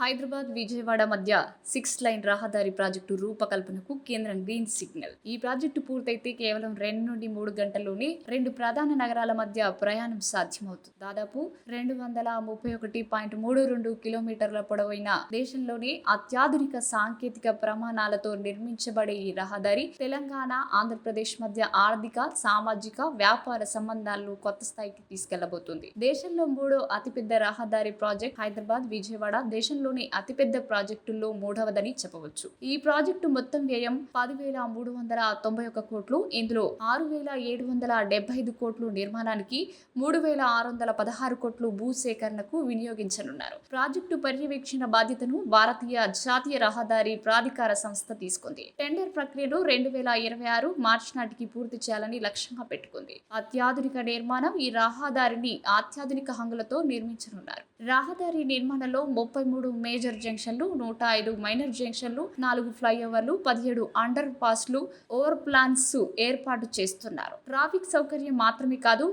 హైదరాబాద్ విజయవాడ మధ్య six line రహదారి project రూపకల్పనకు కేంద్రం గ్రీన్ సిగ్నల్. ఈ ప్రాజెక్టు పూర్తయితే కేవలం రెండు నుండి మూడు గంటల్లోనే రెండు ప్రధాన నగరాల మధ్య ప్రయాణం సాధ్యమవుతుంది. దాదాపు రెండు వందల ముప్పై ఒకటి పాయింట్ మూడు రెండు కిలోమీటర్ల పొడవైన దేశంలోనే అత్యాధునిక సాంకేతిక ప్రమాణాలతో నిర్మించబడే ఈ రహదారి తెలంగాణ ఆంధ్రప్రదేశ్ మధ్య ఆర్థిక సామాజిక వ్యాపార సంబంధాలను కొత్త స్థాయికి తీసుకెళ్ళబోతుంది. దేశంలో మూడో అతిపెద్ద రహదారి ప్రాజెక్ట్ హైదరాబాద్ విజయవాడ దేశంలో దేశంలోని అతిపెద్ద ప్రాజెక్టుల్లో మూడవదని చెప్పవచ్చు. ఈ ప్రాజెక్టు మొత్తం వ్యయం పదివేల మూడు వందల తొంభై ఒక్క కోట్లు. ఇందులో ఆరు వేల ఏడు వందల డెబ్బై ఐదు కోట్లు నిర్మాణానికి మూడు వేల ఆరు వందల పదహారు కోట్లు భూసేకరణకు వినియోగించనున్నారు. ప్రాజెక్టు పర్యవేక్షణ బాధ్యతను భారతీయ జాతీయ రహదారి ప్రాధికార సంస్థ తీసుకుంది. టెండర్ ప్రక్రియను రెండు వేల ఇరవై ఆరు మార్చి నాటికి పూర్తి చేయాలని లక్ష్యంగా పెట్టుకుంది. అత్యాధునిక నిర్మాణం ఈ రహదారిని అత్యాధునిక హంగులతో నిర్మించనున్నారు. రహదారి నిర్మాణంలో ముప్పై మూడు మేజర్ జంక్షన్లు నూట ఐదు మైనర్ జంక్షన్లు నాలుగు ఫ్లైఓవర్లు పదిహేడు అండర్ పాస్లు ఓవర్ ప్లాన్స్ ఏర్పాటు చేస్తున్నారు. ట్రాఫిక్ సౌకర్యం మాత్రమే కాదు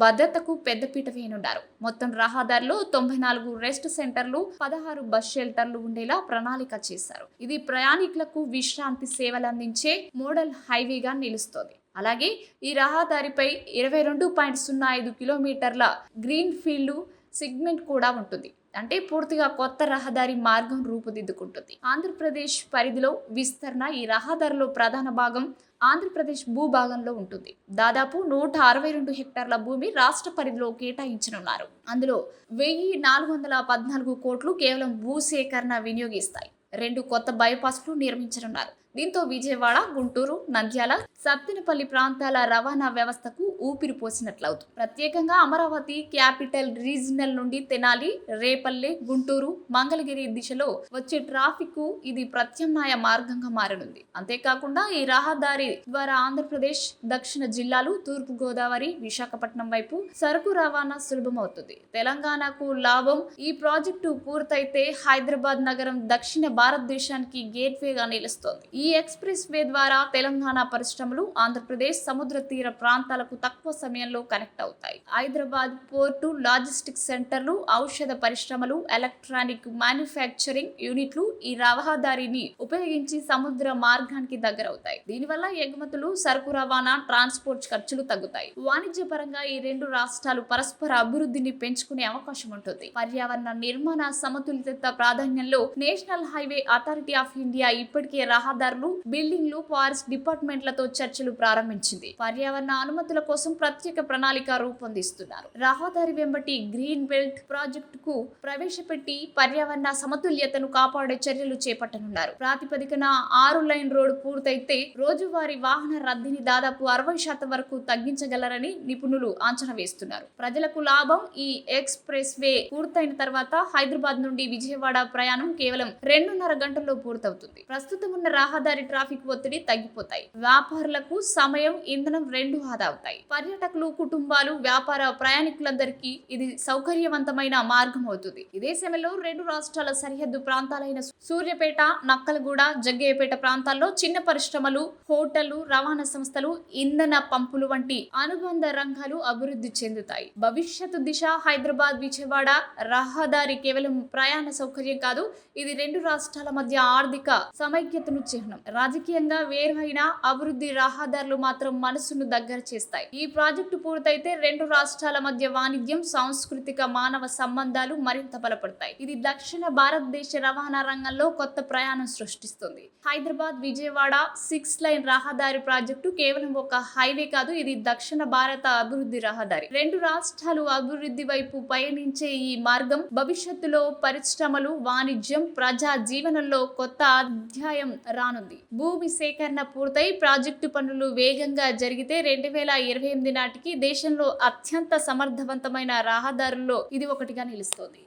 భద్రతకు పెద్దపీట వేయనున్నారు. మొత్తం రహదారిలో తొంభై నాలుగు రెస్ట్ సెంటర్లు పదహారు బస్ షెల్టర్లు ఉండేలా ప్రణాళిక చేశారు. ఇది ప్రయాణికులకు విశ్రాంతి సేవలు అందించే మోడల్ హైవేగా నిలుస్తోంది. అలాగే ఈ రహదారిపై ఇరవై రెండు పాయింట్ సున్నా ఐదు కిలోమీటర్ల గ్రీన్ ఫీల్డ్ సిగ్మెంట్ కూడా ఉంటుంది. అంటే పూర్తిగా కొత్త రహదారి మార్గం రూపుదిద్దుకుంటుంది. ఆంధ్రప్రదేశ్ పరిధిలో విస్తరణ ఈ రహదారిలో ప్రధాన భాగం ఆంధ్రప్రదేశ్ భూభాగంలో ఉంటుంది. దాదాపు నూట అరవై రెండు హెక్టార్ల భూమి రాష్ట్ర పరిధిలో కేటాయించనున్నారు. అందులో వెయ్యి నాలుగు వందల పద్నాలుగు కోట్లు కేవలం భూసేకరణ వినియోగిస్తాయి. రెండు కొత్త బైపాస్లు నిర్మించనున్నారు. దీంతో విజయవాడ గుంటూరు నంద్యాల సత్తెనపల్లి ప్రాంతాల రవాణా వ్యవస్థకు ఊపిరి పోసినట్లవుతుంది ప్రత్యేకంగా అమరావతి క్యాపిటల్ రీజనల్ నుండి తెనాలి రేపల్లె గుంటూరు మంగళగిరి దిశలో వచ్చే ట్రాఫిక్ ఇది ప్రత్యామ్నాయ మార్గంగా మారనుంది. అంతేకాకుండా ఈ రహదారి ద్వారా ఆంధ్రప్రదేశ్ దక్షిణ జిల్లాలు తూర్పు గోదావరి విశాఖపట్నం వైపు సరుకు రవాణా సులభమవుతుంది. తెలంగాణకు లాభం ఈ ప్రాజెక్టు పూర్తయితే హైదరాబాద్ నగరం దక్షిణ భారతదేశానికి గేట్వేగా నిలుస్తోంది. ఈ ఎక్స్ప్రెస్ వే ద్వారా తెలంగాణ పరిశ్రమలు ఆంధ్రప్రదేశ్ సముద్ర తీర ప్రాంతాలకు తక్కువ సమయంలో కనెక్ట్ అవుతాయి. హైదరాబాద్ పోర్టు లాజిస్టిక్ సెంటర్లు ఔషధ పరిశ్రమలు ఎలక్ట్రానిక్ మ్యానుఫ్యాక్చరింగ్ యూనిట్లు ఈ రహదారిని ఉపయోగించి సముద్ర మార్గానికి దగ్గరవుతాయి. దీనివల్ల ఎగుమతులు సరుకు రవాణా ట్రాన్స్పోర్ట్ ఖర్చులు తగ్గుతాయి. వాణిజ్య పరంగా ఈ రెండు రాష్ట్రాలు పరస్పర అభివృద్ధిని పెంచుకునే అవకాశం ఉంటుంది. పర్యావరణ నిర్మాణ సమతులిత ప్రాధాన్యంలో national highway authority of India ఇప్పటికే రహదారులు బిల్డింగ్లు ఫారెస్ట్ డిపార్ట్మెంట్లతో చర్చలు ప్రారంభించింది. పర్యావరణ అనుమతుల కోసం ప్రత్యేక ప్రణాళిక రూపొందిస్తున్నారు. రహదారి వెంబటి గ్రీన్ బెల్ట్ ప్రాజెక్టుకు ప్రవేశపెట్టి పర్యావరణ సమతుల్యతను కాపాడే చర్యలు చేపట్టనున్నారు. ప్రాతిపదికన ఆరు లైన్ రోడ్డు పూర్తయితే రోజువారీ వాహన రద్దీని దాదాపు అరవై శాతం వరకు తగ్గించగలరని నిపుణులు అంచనా వేస్తున్నారు. ప్రజలకు లాభం ఈ ఎక్స్ప్రెస్ వే పూర్తయిన తర్వాత హైదరాబాద్ నుండి విజయవాడ ప్రయాణం కేవలం రెండున్నర గంటల్లో పూర్తవుతుంది. ప్రస్తుతం ఉన్న రహదారి ట్రాఫిక్ ఒత్తిడి తగ్గిపోతాయి. వ్యాపారులకు సమయం ఇంధనం రెండు ఆదా అవుతాయి. పర్యాటకులు కుటుంబాలు వ్యాపార ప్రయాణికులందరికీ ఇది సౌకర్యవంతమైన మార్గం అవుతుంది. ఇదే సమయంలో రెండు రాష్ట్రాల సరిహద్దు ప్రాంతాలైన సూర్యపేట నక్కలగూడ జగ్గయ్యపేట ప్రాంతాల్లో చిన్న పరిశ్రమలు హోటళ్ళు రవాణా సంస్థలు ఇంధన పంపులు వంటి అనుబంధ రంగాలు అభివృద్ధి చెందుతాయి. భవిష్యత్తు దిశ హైదరాబాద్ విజయవాడ రహదారి కేవలం ప్రయాణ సౌకర్యం కాదు ఇది రెండు రాష్ట్రాల మధ్య ఆర్థిక సమైక్యతను చిహ్నం రాజకీయంగా వేరువైన అభివృద్ధి రహదారులు మాత్రం మనసును దగ్గర చేస్తాయి. ఈ ప్రాజెక్టు పూర్తయితే రెండు రాష్ట్రాల మధ్య వాణిజ్యం సాంస్కృతిక మానవ సంబంధాలు మరింత బలపడతాయి. ఇది దక్షిణ భారతదేశ రవాణా రంగంలో కొత్త ప్రయాణం సృష్టిస్తుంది. హైదరాబాద్ విజయవాడ సిక్స్ లైన్ రహదారి ప్రాజెక్టు కేవలం ఒక హైవే కాదు ఇది దక్షిణ భారత అభివృద్ధి రహదారి. రెండు రాష్ట్రాలు అభివృద్ధి వైపు పయనించే ఈ మార్గం భవిష్యత్తులో పరిశ్రమలు వాణిజ్యం ప్రజా జీవనంలో కొత్త అధ్యాయం రాను రానుంది భూమి సేకరణ పూర్తయి ప్రాజెక్టు పనులు వేగంగా జరిగితే రెండు వేల ఇరవై ఎనిమిది నాటికి దేశంలో అత్యంత సమర్థవంతమైన రహదారుల్లో ఇది ఒకటిగా నిలుస్తోంది.